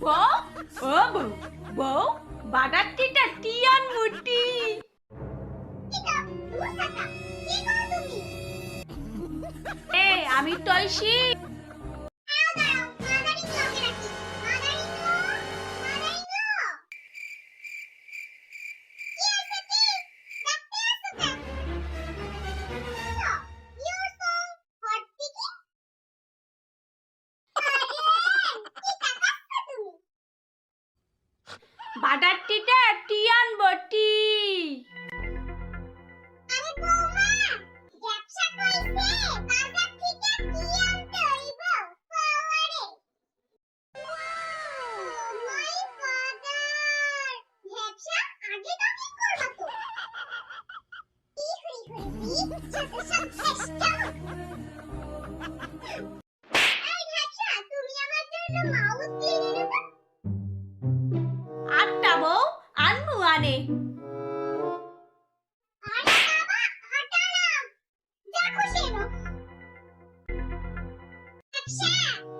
বউ ও বউ বউ বাটারটিটা টিয়ান মুটি এ আমি তৈশি বাটারটিটা টিয়ান বটি তুমি আমার জন্য মাউস ক্লিনার माने। अच्छा।